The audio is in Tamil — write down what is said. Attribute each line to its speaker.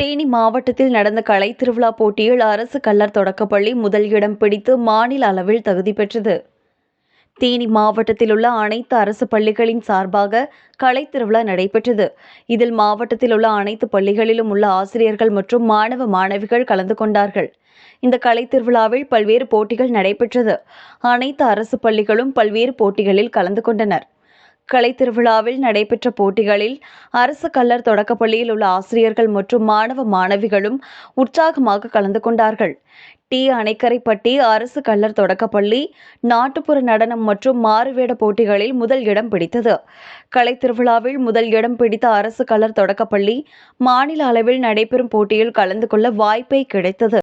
Speaker 1: தேனி மாவட்டத்தில் நடந்த கலை திருவிழா போட்டியில் அரசு கல்லர் தொடக்கப்பள்ளி முதல் இடம் பிடித்து மாநில அளவில் தகுதி பெற்றது. தேனி மாவட்டத்தில் உள்ள அனைத்து அரசு பள்ளிகளின் சார்பாக கலை திருவிழா நடைபெற்றது. இதில் மாவட்டத்தில் உள்ள அனைத்து பள்ளிகளிலும் உள்ள ஆசிரியர்கள் மற்றும் மாணவ மாணவிகள் கலந்து கொண்டார்கள். இந்த கலை திருவிழாவில் பல்வேறு போட்டிகள் நடைபெற்றது. அனைத்து அரசு பள்ளிகளும் பல்வேறு போட்டிகளில் கலந்து கொண்டனர். கலை திருவிழாவில் நடைபெற்ற போட்டிகளில் அரசு கல்லர் தொடக்கப்பள்ளியில் உள்ள ஆசிரியர்கள் மற்றும் மாணவ மாணவிகளும் உற்சாகமாக கலந்து கொண்டார்கள். டி. அணைக்கரைப்பட்டி அரசு கல்லர் தொடக்கப்பள்ளி நாட்டுப்புற நடனம் மற்றும் மாறுவேட போட்டிகளில் முதல் இடம் பிடித்தது. கலை திருவிழாவில் முதல் இடம் பிடித்த அரசு கல்லர் தொடக்கப்பள்ளி மாநில அளவில் நடைபெறும் போட்டியில் கலந்து கொள்ள வாய்ப்பை கிடைத்தது.